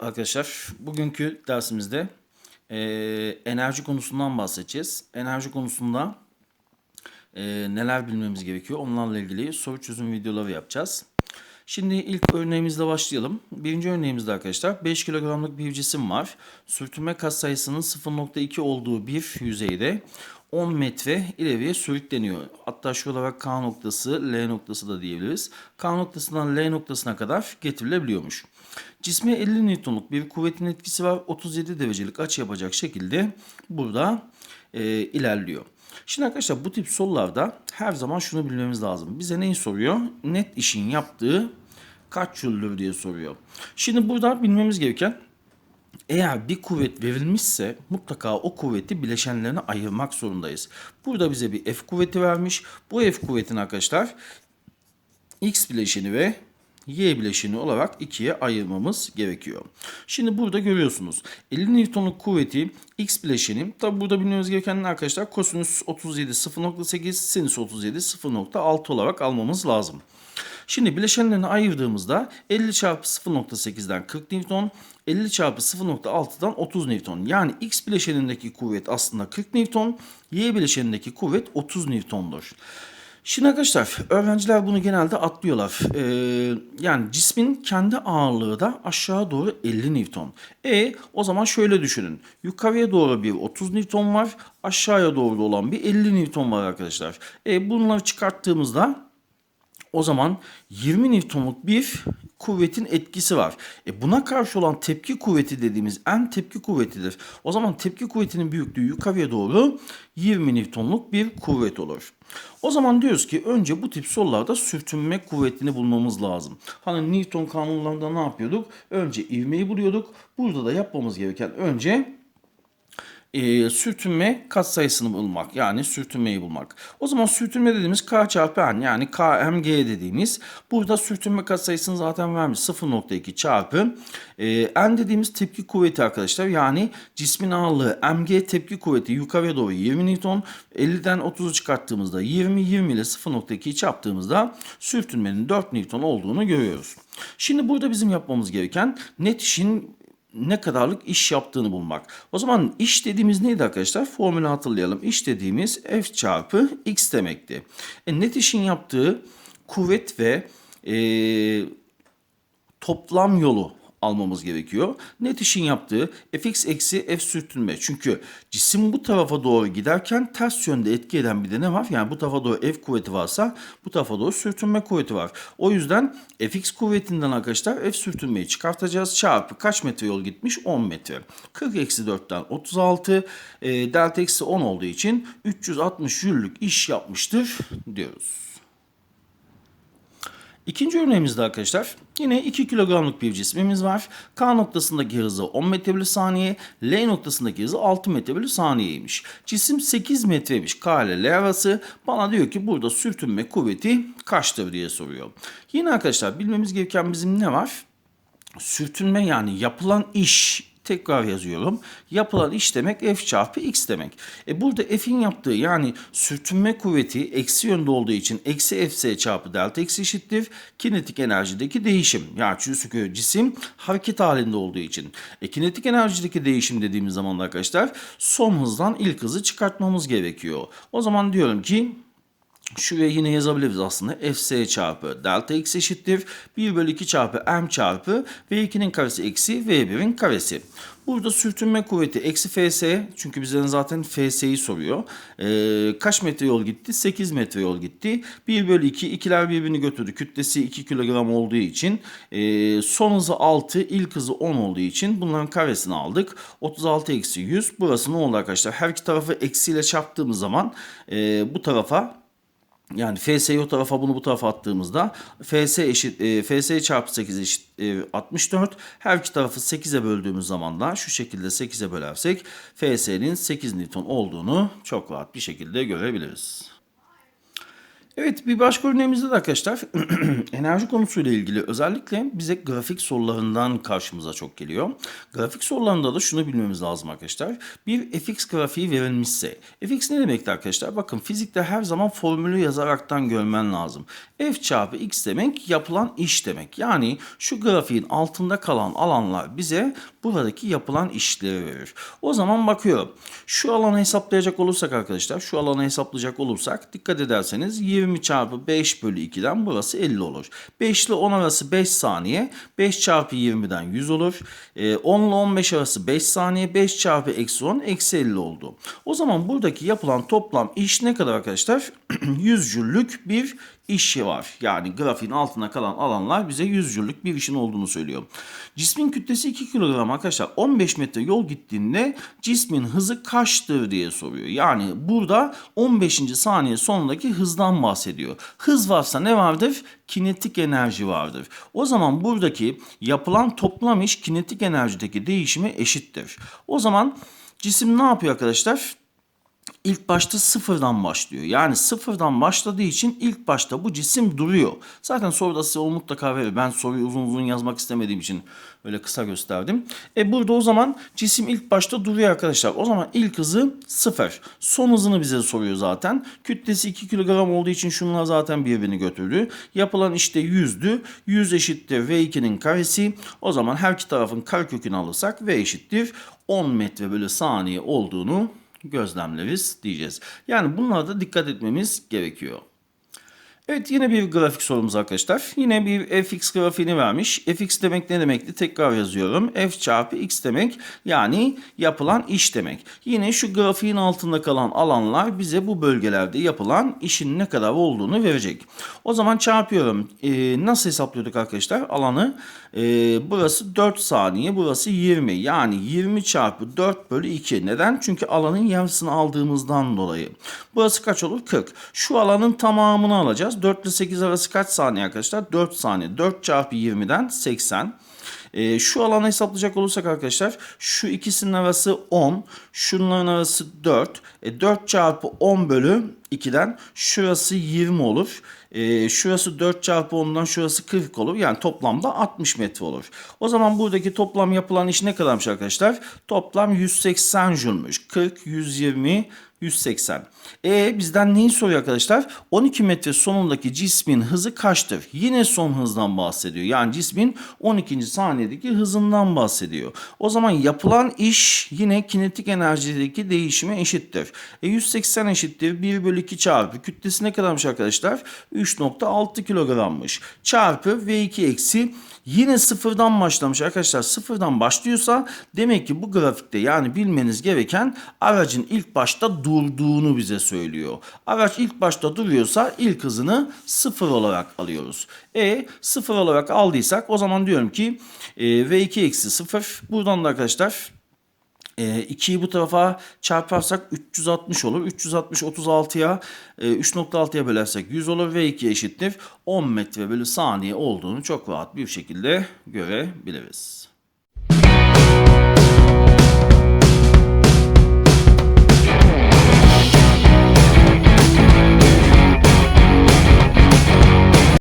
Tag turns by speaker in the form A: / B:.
A: Arkadaşlar, bugünkü dersimizde eee, enerji konusundan bahsedeceğiz. Enerji konusunda eee, neler bilmemiz gerekiyor onlarla ilgili soru çözüm videoları yapacağız. Şimdi ilk örneğimizle başlayalım. Birinci örneğimizde arkadaşlar 5 kilogramlık bir cisim var. Sürtünme katsayısının 0.2 olduğu bir yüzeyde 10 metre ileriye sürükleniyor. Hatta şu olarak K noktası, L noktası da diyebiliriz. K noktasından L noktasına kadar getirilebiliyormuş. Cisme 50 Newton'luk bir kuvvetin etkisi var. 37 derecelik açı yapacak şekilde burada e, ilerliyor. Şimdi arkadaşlar bu tip sorularda her zaman şunu bilmemiz lazım. Bize neyi soruyor? Net işin yaptığı kaç jüldür diye soruyor. Şimdi burada bilmemiz gereken eğer bir kuvvet verilmişse mutlaka o kuvveti bileşenlerine ayırmak zorundayız. Burada bize bir F kuvveti vermiş. Bu F kuvvetin arkadaşlar X bileşeni ve Y bileşeni olarak ikiye ayırmamız gerekiyor. Şimdi burada görüyorsunuz 50 Newton'luk kuvveti X bileşeni tabi burada bilmemiz gereken arkadaşlar kosinüs 37 0.8 sinüs 37 0.6 olarak almamız lazım. Şimdi bileşenlerini ayırdığımızda 50 çarpı 0.8'den 40 Newton, 50 çarpı 0.6'dan 30 Newton. Yani X bileşenindeki kuvvet aslında 40 Newton, Y bileşenindeki kuvvet 30 Newton'dur. Şimdi arkadaşlar öğrenciler bunu genelde atlıyorlar. Ee, yani cismin kendi ağırlığı da aşağı doğru 50 Newton. E o zaman şöyle düşünün. Yukarıya doğru bir 30 Newton var. Aşağıya doğru olan bir 50 Newton var arkadaşlar. E bunları çıkarttığımızda o zaman 20 Newton'luk bir kuvvetin etkisi var. E buna karşı olan tepki kuvveti dediğimiz en tepki kuvvetidir. O zaman tepki kuvvetinin büyüklüğü yukarıya doğru 20 Newton'luk bir kuvvet olur. O zaman diyoruz ki önce bu tip sorularda sürtünme kuvvetini bulmamız lazım. Hani Newton kanunlarında ne yapıyorduk? Önce ivmeyi buluyorduk. Burada da yapmamız gereken önce e, sürtünme katsayısını bulmak. Yani sürtünmeyi bulmak. O zaman sürtünme dediğimiz K çarpı N yani KMG dediğimiz burada sürtünme katsayısını zaten vermiş 0.2 çarpı e, N dediğimiz tepki kuvveti arkadaşlar. Yani cismin ağırlığı mg tepki kuvveti yukarıya doğru 20 Newton 50'den 30'u çıkarttığımızda 20 20 ile 0.2'yi çarptığımızda sürtünmenin 4 Newton olduğunu görüyoruz. Şimdi burada bizim yapmamız gereken net işin ne kadarlık iş yaptığını bulmak. O zaman iş dediğimiz neydi arkadaşlar? Formülü hatırlayalım. İş dediğimiz F çarpı X demekti. E, net işin yaptığı kuvvet ve e, toplam yolu almamız gerekiyor. Net işin yaptığı fx eksi f sürtünme. Çünkü cisim bu tarafa doğru giderken ters yönde etki eden bir de ne var? Yani bu tarafa doğru f kuvveti varsa bu tarafa doğru sürtünme kuvveti var. O yüzden fx kuvvetinden arkadaşlar f sürtünmeyi çıkartacağız. Çarpı kaç metre yol gitmiş? 10 metre. 40 eksi 4'ten 36 e, delta eksi 10 olduğu için 360 jüllük iş yapmıştır diyoruz. İkinci örneğimizde arkadaşlar yine 2 kilogramlık bir cismimiz var. K noktasındaki hızı 10 metre bölü saniye, L noktasındaki hızı 6 metre bölü saniyeymiş. Cisim 8 metreymiş K ile L arası. Bana diyor ki burada sürtünme kuvveti kaçtır diye soruyor. Yine arkadaşlar bilmemiz gereken bizim ne var? Sürtünme yani yapılan iş tekrar yazıyorum. Yapılan iş demek F çarpı X demek. E burada F'in yaptığı yani sürtünme kuvveti eksi yönde olduğu için eksi Fs çarpı delta X eşittir. Kinetik enerjideki değişim. Yani çünkü cisim hareket halinde olduğu için. E kinetik enerjideki değişim dediğimiz zaman arkadaşlar son hızdan ilk hızı çıkartmamız gerekiyor. O zaman diyorum ki Şuraya yine yazabiliriz aslında. Fs çarpı delta x eşittir. 1 bölü 2 çarpı m çarpı V2'nin karesi eksi V1'in karesi. Burada sürtünme kuvveti eksi Fs çünkü bizden zaten Fs'yi soruyor. Ee, kaç metre yol gitti? 8 metre yol gitti. 1 bölü 2 ikiler birbirini götürdü. Kütlesi 2 kilogram olduğu için e, son hızı 6 ilk hızı 10 olduğu için bunların karesini aldık. 36 eksi 100 burası ne oldu arkadaşlar? Her iki tarafı eksiyle çarptığımız zaman e, bu tarafa yani FS'yi o tarafa bunu bu tarafa attığımızda FS eşit e, FS çarpı 8 eşit e, 64. Her iki tarafı 8'e böldüğümüz zaman da şu şekilde 8'e bölersek FS'nin 8 Newton olduğunu çok rahat bir şekilde görebiliriz. Evet bir başka örneğimizde de arkadaşlar enerji konusuyla ilgili özellikle bize grafik sorularından karşımıza çok geliyor. Grafik sorularında da şunu bilmemiz lazım arkadaşlar. Bir fx grafiği verilmişse fx ne demekti arkadaşlar? Bakın fizikte her zaman formülü yazaraktan görmen lazım. f çarpı x demek yapılan iş demek. Yani şu grafiğin altında kalan alanlar bize buradaki yapılan işleri verir. O zaman bakıyorum. Şu alanı hesaplayacak olursak arkadaşlar şu alanı hesaplayacak olursak dikkat ederseniz 20 çarpı 5 bölü 2'den burası 50 olur. 5 ile 10 arası 5 saniye. 5 çarpı 20'den 100 olur. Ee, 10 ile 15 arası 5 saniye. 5 çarpı eksi 10 eksi 50 oldu. O zaman buradaki yapılan toplam iş ne kadar arkadaşlar? 100 jüllük bir işi var. Yani grafiğin altına kalan alanlar bize 100 jüllük bir işin olduğunu söylüyor. Cismin kütlesi 2 kilogram arkadaşlar. 15 metre yol gittiğinde cismin hızı kaçtır diye soruyor. Yani burada 15. saniye sonundaki hızdan bahsediyor. Hız varsa ne vardır? Kinetik enerji vardır. O zaman buradaki yapılan toplam iş kinetik enerjideki değişime eşittir. O zaman cisim ne yapıyor arkadaşlar? İlk başta sıfırdan başlıyor. Yani sıfırdan başladığı için ilk başta bu cisim duruyor. Zaten soruda size o mutlaka verir. Ben soruyu uzun uzun yazmak istemediğim için öyle kısa gösterdim. E burada o zaman cisim ilk başta duruyor arkadaşlar. O zaman ilk hızı sıfır. Son hızını bize soruyor zaten. Kütlesi 2 kilogram olduğu için şunlar zaten birbirini götürdü. Yapılan işte 100'dü. 100 eşittir V2'nin karesi. O zaman her iki tarafın karekökünü alırsak V eşittir 10 metre bölü saniye olduğunu gözlemleriz diyeceğiz. Yani bunlara da dikkat etmemiz gerekiyor. Evet yine bir grafik sorumuz arkadaşlar. Yine bir fx grafiğini vermiş. fx demek ne demekti? Tekrar yazıyorum. f çarpı x demek yani yapılan iş demek. Yine şu grafiğin altında kalan alanlar bize bu bölgelerde yapılan işin ne kadar olduğunu verecek. O zaman çarpıyorum. Ee, nasıl hesaplıyorduk arkadaşlar? Alanı e, burası 4 saniye burası 20. Yani 20 çarpı 4 bölü 2. Neden? Çünkü alanın yarısını aldığımızdan dolayı. Burası kaç olur? 40. Şu alanın tamamını alacağız. 4 ile 8 arası kaç saniye arkadaşlar? 4 saniye. 4 çarpı 20'den 80. E, şu alanı hesaplayacak olursak arkadaşlar şu ikisinin arası 10. Şunların arası 4. E, 4 çarpı 10 bölü 2'den şurası 20 olur. E, şurası 4 çarpı 10'dan şurası 40 olur. Yani toplamda 60 metre olur. O zaman buradaki toplam yapılan iş ne kadarmış arkadaşlar? Toplam 180 jülmüş. 40, 120, 180. E bizden neyi soruyor arkadaşlar? 12 metre sonundaki cismin hızı kaçtır? Yine son hızdan bahsediyor. Yani cismin 12. saniyedeki hızından bahsediyor. O zaman yapılan iş yine kinetik enerjideki değişime eşittir. E 180 eşittir 1 bölü 2 çarpı kütlesi ne kadarmış arkadaşlar? 3.6 kilogrammış. Çarpı V2 eksi Yine sıfırdan başlamış arkadaşlar. Sıfırdan başlıyorsa demek ki bu grafikte yani bilmeniz gereken aracın ilk başta durduğunu bize söylüyor. Araç ilk başta duruyorsa ilk hızını sıfır olarak alıyoruz. E sıfır olarak aldıysak o zaman diyorum ki e, V2 eksi sıfır. Buradan da arkadaşlar e, 2'yi bu tarafa çarparsak 360 olur. 360 36'ya e, 3.6'ya bölersek 100 olur ve 2 eşittir 10 metre bölü saniye olduğunu çok rahat bir şekilde görebiliriz.